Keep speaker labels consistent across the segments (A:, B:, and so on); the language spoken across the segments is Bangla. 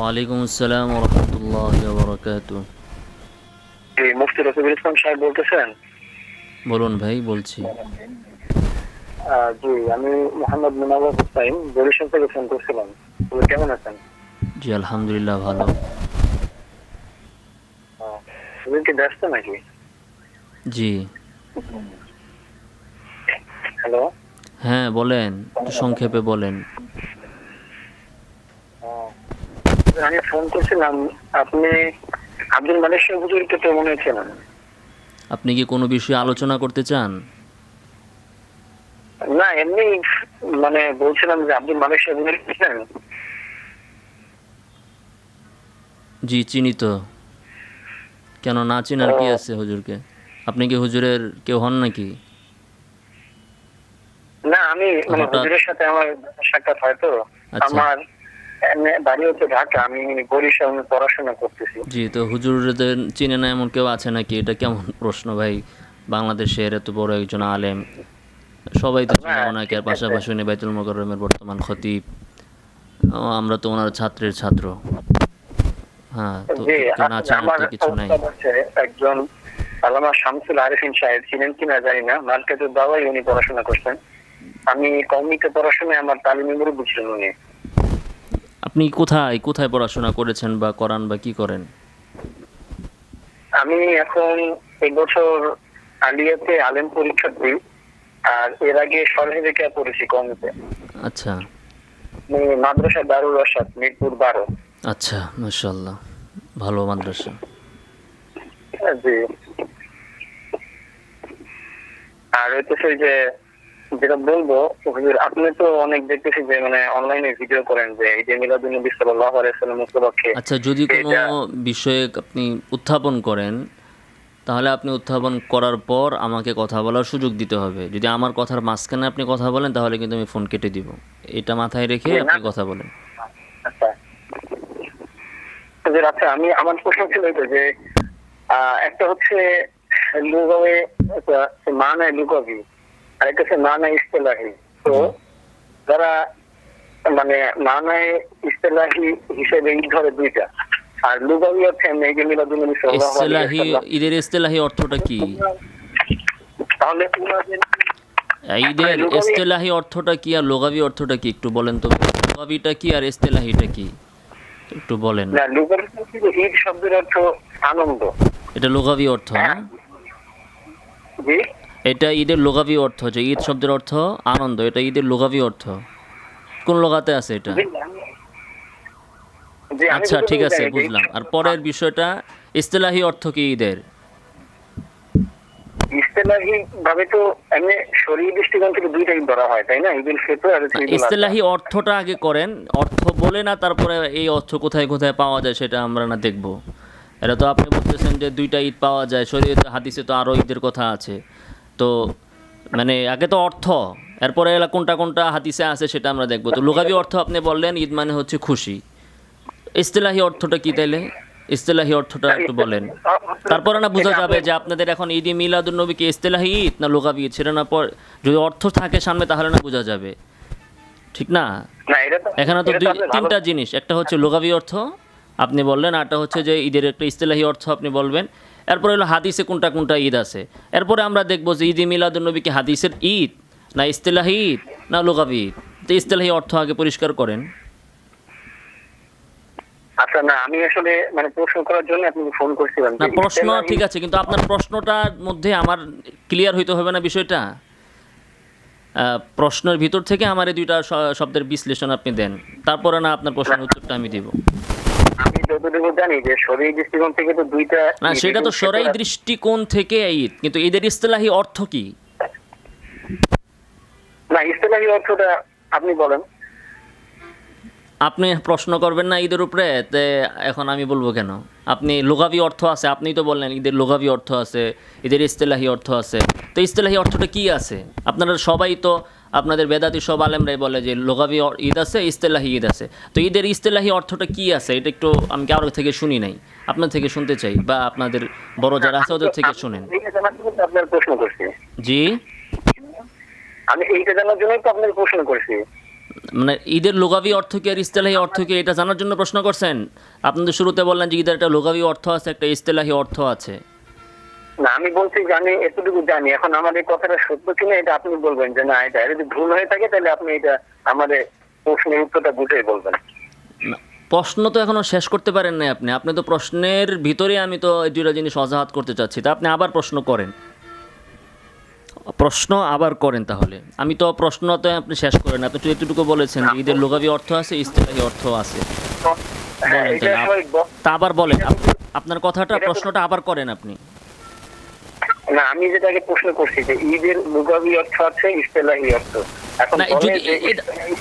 A: ওয়ালাইকুম আসসালাম রহমতুল্লাহ বরকাত
B: জি মুফতি রফিকুল ইসলাম সাহেব বলতেছেন?
A: বলুন ভাই বলছি।
B: জি আমি মোহাম্মদ মুনাওয়ার হুসাইন বরিশাল থেকে ফোন করছিলাম। কেমন আছেন?
A: জি আলহামদুলিল্লাহ ভালো।
B: আপনি কি ব্যস্ত নাকি?
A: জি।
B: হ্যালো?
A: হ্যাঁ বলেন সংক্ষেপে বলেন।
B: আমি ফোন করছিলাম আপনি আব্দুল মালিক সাহেব হুজুরকে তো মনে
A: আপনি কি কোনো বিষয়ে আলোচনা করতে চান?
B: না এমনি মানে বলছিলাম যে আব্দুল মালিক সাহেব হুজুর ছিলেন।
A: জি চিনি তো। কেন না চিনার কি আছে হুজুরকে? আপনি কি হুজুরের কেউ হন নাকি?
B: না আমি মানে হুজুরের সাথে আমার সাক্ষাৎ হয় তো।
A: আচ্ছা।
B: আমার বাড়ি হচ্ছে ঢাকা আমি বরিশাল পড়াশোনা করতেছি।
A: জি তো হুজুরদের চিনে না এমন কেউ আছে নাকি? এটা কেমন প্রশ্ন ভাই? বাংলাদেশের এত বড় একজন আলেম সবাই তো চিনে
B: হ্যাঁ,
A: ওনাকে আর পাশাপাশি উনি বাইতুল মোকাররমের বর্তমান খতিব। আমরা তো ওনার ছাত্রের ছাত্র। হ্যাঁ তো না তো কিছু নাই।
B: একজন শামসুল আরিফিন সাহেব। ছিলেন কিনা জানি না মার্কেটের দাওয়াই উনি পড়াশোনা করছেন। আমি কমিতে পড়াশোনায় আমার তালিমি মুরব্বী ছিলেন উনি।
A: আপনি কোথায় কোথায় পড়াশোনা করেছেন বা করান বা কি করেন?
B: আমি এখন এই বছর আলিয়াতে আলেম পরীক্ষা দিই আর এর আগে সরহেরিকা পড়েছি কমিতে
A: আচ্ছা।
B: মাদ্রাসা দারুল রসাদ মিরপুর বারো।
A: আচ্ছা মাশাল্লাহ ভালো মাদ্রাসা।
B: জি। আর হইতেছে যে যেটা বলব হুজুর আপনি তো অনেক দেখতেছি যে মানে অনলাইনে ভিডিও করেন যে এই যে মিলাদুল নবী সাল্লাল্লাহু আলাইহি সাল্লাম উপলক্ষে
A: আচ্ছা যদি কোনো বিষয়ে আপনি উত্থাপন করেন তাহলে আপনি উত্থাপন করার পর আমাকে কথা বলার সুযোগ দিতে হবে। যদি আমার কথার মাঝখানে আপনি কথা বলেন তাহলে কিন্তু আমি ফোন কেটে দিব। এটা মাথায় রেখে আপনি কথা বলেন।
B: আচ্ছা। আচ্ছা আমি আমার প্রশ্ন ছিল যে একটা হচ্ছে লুগাবে মানায় লুগাবি। আর একটা হচ্ছে মানায় ইস্তেলাহি তো যারা মানে মানায় ইস্তেলাহি হিসেবে ঈদ ধরে দুইটা আর লুগাবি হচ্ছে এমনি মিলাদুল
A: ইস্তেলাহি ঈদের ইস্তেলাহি অর্থটা কি
B: তাহলে
A: ঈদের ইস্তেলাহি অর্থটা কি আর লোগাবি অর্থটা কি একটু বলেন তো লোগাবিটা কি আর ইস্তেলাহিটা কি একটু বলেন
B: না ঈদ শব্দের অর্থ আনন্দ
A: এটা লোগাবি অর্থ না
B: জি
A: এটা ঈদের লোগাবি অর্থ যে ঈদ শব্দের অর্থ আনন্দ এটা ঈদের লোগাবি অর্থ। কোন লোগাতে আছে এটা? আচ্ছা ঠিক আছে বুঝলাম। আর পরের বিষয়টা ইস্তেলাহি অর্থ কি ঈদের?
B: ইস্তেলাহি ভাবে তো এমনি শরীর দৃষ্টিকোণ থেকে দুইটাই ধরা হয় তাই না? ঈদুল ফিতর আর হচ্ছে ঈদুল আজহা।
A: ইস্তেলাহি অর্থটা আগে করেন। অর্থ বলে না তারপরে এই অর্থ কোথায় কোথায় পাওয়া যায় সেটা আমরা না দেখব। এটা তো আপনি বলতেছেন যে দুইটা ঈদ পাওয়া যায় শরীয়তে হাদিসে তো আরও ঈদের কথা আছে। তো মানে আগে তো অর্থ এরপরে কোনটা কোনটা হাদিসে আছে সেটা আমরা দেখব। তো লোকাবি অর্থ আপনি বললেন ঈদ মানে হচ্ছে খুশি। ইস্তেলাহি অর্থটা কি তাইলে? ইস্তেলাহি অর্থটা একটু বলেন। তারপরে না বোঝা যাবে যে আপনাদের এখন ঈদ মিলাদুল নবী কি ইস্তেলাহি ঈদ না লোকাবি ঈদ সেটা না পর যদি অর্থ থাকে সামনে তাহলে না বোঝা যাবে। ঠিক না? এখানে তো দুই তিনটা জিনিস একটা হচ্ছে লোকাবি অর্থ আপনি বললেন আরটা হচ্ছে যে ঈদের একটা ইস্তেলাহি অর্থ আপনি বলবেন। এরপরে হলো হাদিসে কোনটা কোনটা ঈদ আছে। এরপরে আমরা দেখব যে ঈদ মিলাদুল নবী কি হাদিসের ঈদ না ইস্তেলাহি ঈদ না লোকাবি ঈদ। তো ইস্তেলাহি অর্থ আগে পরিষ্কার করেন।
B: আচ্ছা না আমি আসলে মানে প্রশ্ন করার জন্য আপনাকে ফোন করছিলাম।
A: না প্রশ্ন ঠিক আছে কিন্তু আপনার প্রশ্নটার মধ্যে আমার ক্লিয়ার হইতে হবে না বিষয়টা। প্রশ্নের ভিতর থেকে আমার এই দুইটা শব্দের বিশ্লেষণ আপনি দেন। তারপরে না আপনার প্রশ্নের উত্তরটা আমি দিব।
B: যতটুকু জানি যে শরীর দৃষ্টিকোণ থেকে তো দুইটা
A: না সেটা তো সরাই দৃষ্টিকোণ থেকে ঈদ কিন্তু ঈদের ইস্তেলাহি অর্থ কি?
B: না ইস্তেলাহি অর্থটা আপনি বলেন।
A: আপনি প্রশ্ন করবেন না ঈদের উপরে তে এখন আমি বলব কেন? আপনি লোগাবি অর্থ আছে আপনিই তো বললেন ঈদের লোগাবি অর্থ আছে ঈদের ইস্তেলাহি অর্থ আছে। তো ইস্তেলাহি অর্থটা কি আছে? আপনারা সবাই তো আপনাদের বেদাতি সব আলেমরাই বলে যে লোগাবি ঈদ আছে ইস্তেলাহি ঈদ আছে। তো ঈদের ইস্তেলাহি অর্থটা কি আছে? এটা একটু আমি কারোর থেকে শুনি নাই? আপনার থেকে শুনতে চাই বা আপনাদের বড় যারা আছে ওদের থেকে শুনেন। জি?
B: আমি এইটা জানার জন্যই তো আপনাকে প্রশ্ন করছি।
A: মানে ঈদের লোগাবি অর্থ কি আর ইস্তেলাহি অর্থ কি? এটা জানার জন্য প্রশ্ন করছেন? আপনি তো শুরুতে বললেন যে ঈদের একটা লোগাবি অর্থ আছে একটা ইস্তেলাহি অর্থ আছে।
B: না আমি বলছি যে আমি এতটুকু জানি। এখন আমার এই কথাটা সত্য কিনা এটা আপনি বলবেন যে না এটা যদি ভুল হয়ে থাকে তাহলে আপনি এটা আমাদের প্রশ্নের উত্তরটা বুঝে বলবেন।
A: প্রশ্ন তো এখনও শেষ করতে পারেন না আপনি। আপনি তো প্রশ্নের ভিতরে আমি তো এই দুইটা জিনিস অজাহাত করতে চাচ্ছি। তা আপনি আবার প্রশ্ন করেন। প্রশ্ন আবার করেন তাহলে। আমি তো প্রশ্ন তো আপনি শেষ করেন। আপনি তো এতটুকু বলেছেন যে ঈদের লোগাবি অর্থ আছে ইস্তেলাহি অর্থ আছে।
B: হ্যাঁ
A: তা আবার বলেন। আপনার কথাটা প্রশ্নটা আবার করেন আপনি।
B: না আমি যেটাকে প্রশ্ন করছি যে ঈদের লুগাবি অর্থ আছে ইস্তেলাহি অর্থ।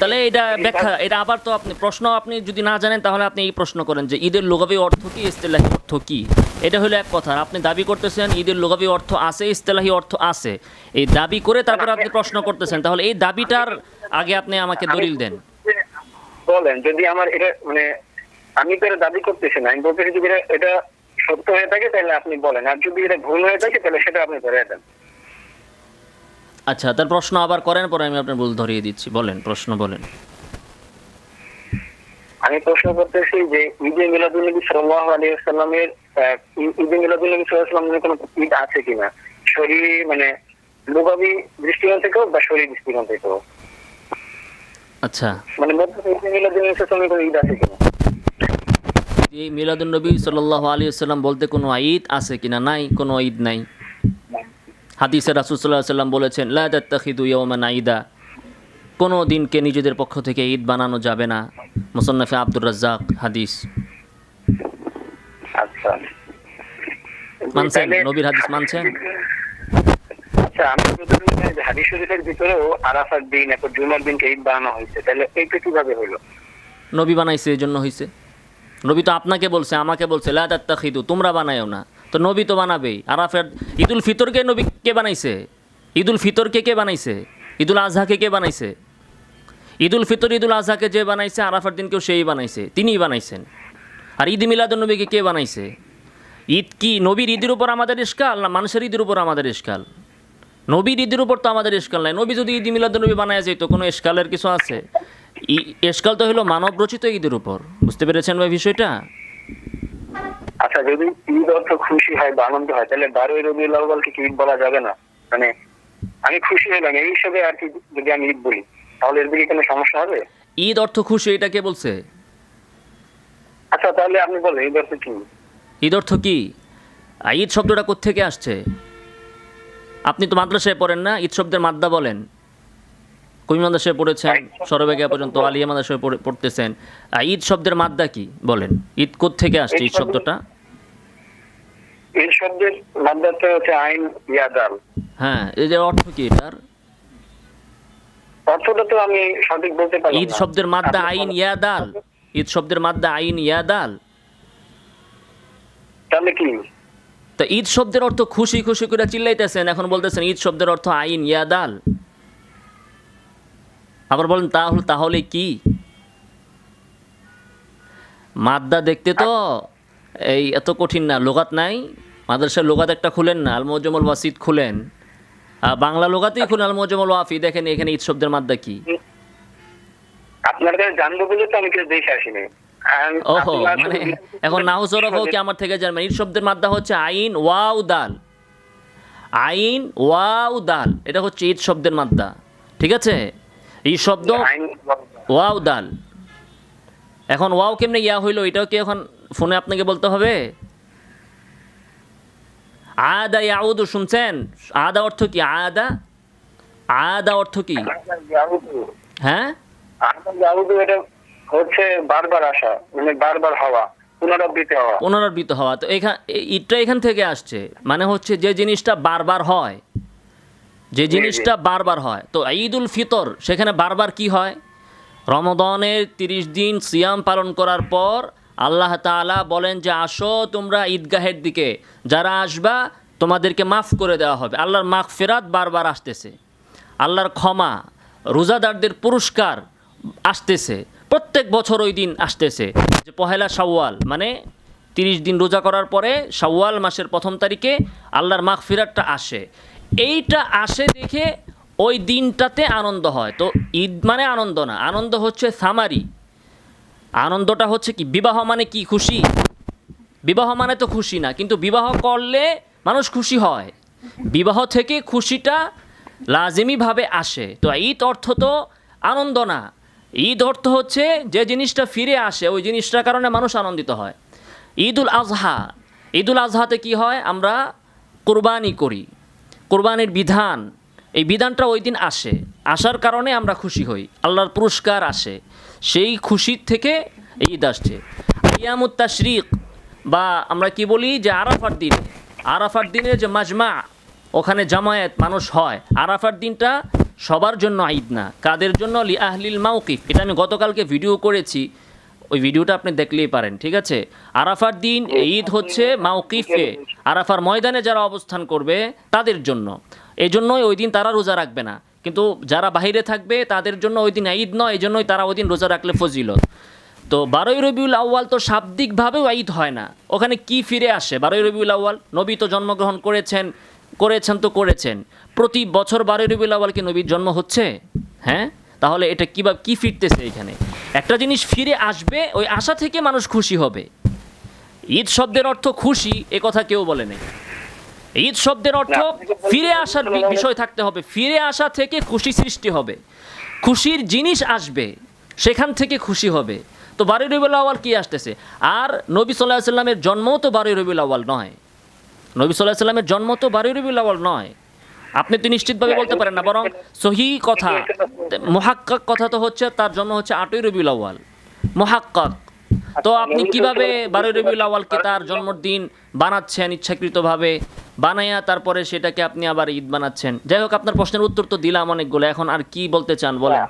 A: তাহলে এটা ব্যাখ্যা এটা আবার তো আপনি প্রশ্ন আপনি যদি না জানেন তাহলে আপনি এই প্রশ্ন করেন যে ঈদের লোগাবি অর্থ কি ইস্তেলাহি অর্থ কি? এটা হলো এক কথা। আপনি দাবি করতেছেন ঈদের লোগাবি অর্থ আছে ইস্তেলাহি অর্থ আছে। এই দাবি করে তারপর আপনি প্রশ্ন করতেছেন। তাহলে এই দাবিটার আগে আপনি আমাকে দলিল দেন।
B: বলেন যদি আমার এটা মানে আমি তো এটা দাবি করতেছি না। আমি বলতেছি যদি এটা সত্য হয়ে থাকে তাহলে আপনি বলেন। আর যদি এটা ভুল হয়ে থাকে তাহলে সেটা আপনি ধরে দেন।
A: আচ্ছা তার প্রশ্ন আবার করেন পরে আমি আপনার ভুল ধরিয়ে দিচ্ছি। বলেন প্রশ্ন বলেন।
B: আমি প্রশ্ন করতেছি যে ঈদে মিলাদুলনবী সাল্লাল্লাহু আলাইহি ওয়াসাল্লামের ঈদে মিলাদুলনবী সাল্লাল্লাহু আলাইহি ওয়াসাল্লামের কোনো ঈদ আছে কিনা শরী মানে লুগাবি দৃষ্টিকোণ থেকেও বা শরীর দৃষ্টিকোণ থেকেও?
A: আচ্ছা।
B: মানে মধ্যে ঈদে মিলাদুলনবী সাল্লাল্লাহু কোনো ঈদ আছে কিনা
A: এই মিলাদুল নবী সাল্লাহ আলী সাল্লাম বলতে কোনো ঈদ আছে কিনা? নাই কোনো ঈদ নাই। হাদিসে রাসুল সাল্লাহ সাল্লাম বলেছেন লা তাত্তাখিদু ইয়াওমান ঈদা কোনো দিনকে নিজেদের পক্ষ থেকে ঈদ বানানো যাবে না। মুসন্নফে আব্দুর রাজ্জাক হাদিস।
B: আচ্ছা।
A: মানছেন? নবীর হাদিস মানছেন?
B: আচ্ছা আমি যতটুকু জানি হাদিস শরীফের ভিতরেও আরাফার দিন এখন জুমার দিনকে ঈদ বানানো হয়েছে। তাহলে এইটা কীভাবে হলো?
A: নবী বানাইছে এই জন্য হয়েছে নবী তো আপনাকে বলছে, আমাকে বলছে, লা তাত্তাখিদু, তোমরা বানায়ও না। তো নবী তো বানাবেই। আরাফের ঈদুল ফিতরকে নবী কে বানাইছে? ঈদুল ফিতরকে কে বানাইছে? ঈদুল আজহাকে কে বানাইছে? ঈদুল ফিতর, ঈদুল আজহাকে যে বানাইছে আরাফার দিনকেও সেই বানাইছে, তিনিই বানাইছেন। আর ঈদ মিলাদুল নবীকে কে বানাইছে? ঈদ কি নবীর ঈদের উপর আমাদের ইস্কাল না মানুষের ঈদের উপর আমাদের ইস্কাল নবীর ঈদের উপর তো আমাদের ইস্কাল নাই। নবী যদি ঈদ মিলাদুল নবী বানায় যেত কোনো ইস্কালের কিছু আছে? ইস্কাল তো হলো মানব রচিত ঈদের উপর। বুঝতে পেরেছেন ভাই বিষয়টা?
B: আচ্ছা যদি ঈদ অর্থ খুশি হয় বা আনন্দ হয় তাহলে বারোই রবিউল আউ্বালকে কি ঈদ বলা যাবে না? মানে আমি খুশি হলাম এই হিসেবে আর কি যদি আমি ঈদ বলি তাহলে এর দিকে কোনো সমস্যা হবে?
A: ঈদ অর্থ খুশি এটা কে বলছে?
B: আচ্ছা তাহলে আপনি বলেন ঈদ অর্থ কি?
A: ঈদ অর্থ কি? ঈদ শব্দটা কোত্থেকে আসছে? আপনি তো মাদ্রাসায় পড়েন না ঈদ শব্দের মাদ্দা বলেন। কুমি মাদ্রাসায় পড়েছেন সরবেগা পর্যন্ত আলিয়া মাদ্রাসায় পড়তেছেন। ঈদ শব্দের মাদ্দা কি? বলেন। ঈদ কোত্থেকে আসছে ঈদ শব্দটা?
B: ঈদ শব্দের মাদ্রাসা হচ্ছে আইন ইয়াদাল।
A: হ্যাঁ এই যে অর্থ কি এটার?
B: অর্থটা তো আমি সঠিক বলতে পারি
A: ঈদ শব্দের মাদ্দা আইন ইয়াদাল? ঈদ শব্দের মাদ্দা আইন ইয়াদাল?
B: তাহলে কি?
A: তা ঈদ শব্দের অর্থ খুশি খুশি করে চিল্লাইতেছেন এখন বলতেছেন ঈদ শব্দের অর্থ আইন ইয়াদাল। আবার বলেন তাহলে তাহলে কি? মাদ্দা দেখতে তো এই এত কঠিন না লোগাত নাই। মাদ্রাসার লোগাত একটা খুলেন না আলমজমল ওয়াসিদ খুলেন। বাংলা লোগাতেই খুলেন আলমজমল ওয়াফি দেখেন এখানে ঈদ শব্দের মাদ্দা কি?
B: আপনার কাছে জানব বলে তো আমি কিছু দেখে আসিনি।
A: ওহো মানে এখন নাউজরফও কি আমার থেকে জানবেন। ঈদ শব্দের মাদ্দা হচ্ছে আইন ওয়াও দাল। আইন ওয়াও দাল। এটা হচ্ছে ঈদ শব্দের মাদ্দা। ঠিক আছে? এই শব্দ ওয়াও দাল এখন ওয়াও কেমনে ইয়া হইল এটাও কি এখন ফোনে আপনাকে বলতে হবে? আদা ইয়াউদু শুনছেন? আদা অর্থ কি? আদা? আদা অর্থ কি? হ্যাঁ?
B: এটা হচ্ছে বারবার আসা মানে বারবার হওয়া পুনরাবৃত্তি হওয়া।
A: তো এখান ঈদটা এখান থেকে আসছে মানে হচ্ছে যে জিনিসটা বারবার হয় যে জিনিসটা বারবার হয়। তো ঈদ উল ফিতর সেখানে বারবার কি হয়? রমদনের তিরিশ দিন সিয়াম পালন করার পর আল্লাহ তাআলা বলেন যে আসো তোমরা ঈদগাহের দিকে যারা আসবা তোমাদেরকে মাফ করে দেওয়া হবে। আল্লাহর মাফ ফেরাত বারবার আসতেছে। আল্লাহর ক্ষমা রোজাদারদের পুরস্কার আসতেছে। প্রত্যেক বছর ওই দিন আসতেছে। যে পহেলা সাওয়াল মানে তিরিশ দিন রোজা করার পরে সাওয়াল মাসের প্রথম তারিখে আল্লাহর মাঘ ফিরাতটা আসে। এইটা আসে দেখে ওই দিনটাতে আনন্দ হয়। তো ঈদ মানে আনন্দ না, আনন্দ হচ্ছে সামারি। আনন্দটা হচ্ছে কি, বিবাহ মানে কি, খুশি? বিবাহ মানে তো খুশি না, কিন্তু বিবাহ করলে মানুষ খুশি হয়। বিবাহ থেকে খুশিটা লাজিমিভাবে আসে। তো ঈদ অর্থ তো আনন্দ না। ঈদ অর্থ হচ্ছে যে জিনিসটা ফিরে আসে, ওই জিনিসটার কারণে মানুষ আনন্দিত হয়। ঈদুল আজহা, ঈদুল আজহাতে কি হয়? আমরা কোরবানি করি। কোরবানির বিধান, এই বিধানটা ওই দিন আসে। আসার কারণে আমরা খুশি হই। আল্লাহর পুরস্কার আসে। সেই খুশির থেকে ঈদ আসছে। ইয়ামুত তাশরিক বা আমরা কি বলি যে আরাফার দিনে। আরাফার দিনে যে মাজমা, ওখানে জামায়াত মানুষ হয়। আরাফার দিনটা সবার জন্য ঈদ না। কাদের জন্য? লি আহলিল মাউকিফ এটা আমি গতকালকে ভিডিও করেছি। ওই ভিডিওটা আপনি দেখলেই পারেন, ঠিক আছে? আরাফার দিন ঈদ হচ্ছে মাউকিফে আরাফার ময়দানে যারা অবস্থান করবে, তাদের জন্য। এই জন্যই ওই দিন তারা রোজা রাখবে না। কিন্তু যারা বাইরে থাকবে, তাদের জন্য ওই দিন ঈদ নয় এই জন্যই তারা ওই দিন রোজা রাখলে ফজিলত। তো বারোই রবিউল আউ্য়াল তো শাব্দিকভাবেও ঈদ হয় না। ওখানে কি ফিরে আসে? বারোই রবিউল আউ্য়াল, নবী তো জন্মগ্রহণ করেছেন করেছেন তো করেছেন। প্রতি বছর বারোই রবিউল আউ্য়াল কি নবীর জন্ম হচ্ছে? হ্যাঁ? তাহলে এটা কীভাবে কি ফিরতেছে এখানে? একটা জিনিস ফিরে আসবে ওই আশা থেকে মানুষ খুশি হবে। ঈদ শব্দের অর্থ খুশি এ কথা কেউ বলে নেই। ঈদ শব্দের অর্থ ফিরে আসার বিষয় থাকতে হবে। ফিরে আসা থেকে খুশি সৃষ্টি হবে। খুশির জিনিস আসবে সেখান থেকে খুশি হবে। তো বারোই রবিউল আওয়াল কি আসতেছে? আর নবী সাল্লাহ সাল্লামের জন্মও তো বারোই রবিউল আওয়াল নয়। নবী সাল্লাহ সাল্লামের জন্ম তো বারোই রবিউল আওয়াল নয়। আপনি তো নিশ্চিতভাবে বলতে পারেন না, বরং সহি কথা, মহাক্কাক কথা তো হচ্ছে, তার জন্ম হচ্ছে আটই রবিউল আওয়াল মহাক্কাক। তো আপনি কীভাবে বারোই রবিউল আওয়ালকে তার জন্মদিন বানাচ্ছেন ইচ্ছাকৃতভাবে বানাইয়া তারপরে সেটাকে আপনি আবার ঈদ বানাচ্ছেন? যাই হোক, আপনার প্রশ্নের উত্তর তো দিলাম অনেকগুলো, এখন আর কি বলতে চান, বলেন।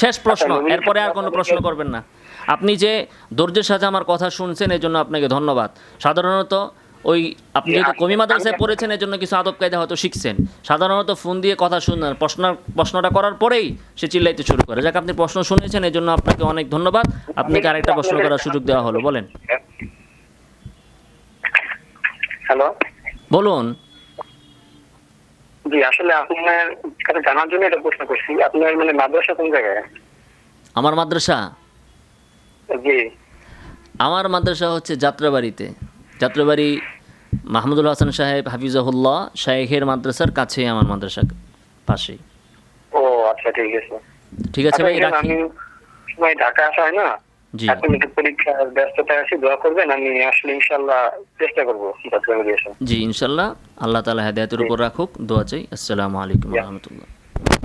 A: শেষ প্রশ্ন, এরপরে আর কোনো প্রশ্ন করবেন না। আপনি যে ধৈর্যের সাথে আমার কথা শুনছেন এই জন্য আপনাকে ধন্যবাদ। সাধারণত ওই আপনি যেহেতু কমি মাদ্রাসায় পড়েছেন এর জন্য কিছু আদব কায়দা হয়তো শিখছেন? সাধারণত ফোন দিয়ে কথা শুনেন প্রশ্ন প্রশ্নটা করার পরেই সে চিল্লাইতে শুরু করে। যাক আপনি প্রশ্ন শুনেছেন এই জন্য আপনাকে অনেক ধন্যবাদ। আপনাকে আরেকটা প্রশ্ন করার সুযোগ দেওয়া হলো বলেন।
B: হ্যালো?
A: বলুন।
B: জি আসলে আপনার কাছে জানার জন্য এটা প্রশ্ন করছি। আপনার মানে মাদ্রাসা কোন জায়গায়?
A: আমার মাদ্রাসা?
B: জি।
A: আমার মাদ্রাসা হচ্ছে যাত্রাবাড়িতে। যাত্রাবাড়ি মাহমুদুল হাসান সাহেব হাফিজাহুল্লাহ শাহেখের মাদ্রাসার কাছেই আমার মাদ্রাসা পাশেই।
B: ও আচ্ছা ঠিক আছে।
A: ঠিক আছে
B: আচ্ছা,
A: ভাই রাখি।
B: আমি সময় ঢাকা আসা হয় না?
A: জি।
B: পরীক্ষার ব্যস্ততা আছে দোয়া করবেন আমি আসলে ইনশাল্লাহ চেষ্টা করব
A: জি ইনশাল্লাহ আল্লাহ তালা হেদায়তের উপর রাখুক দোয়া চাই। আসসালামু আলাইকুম রহমতুল্লাহ।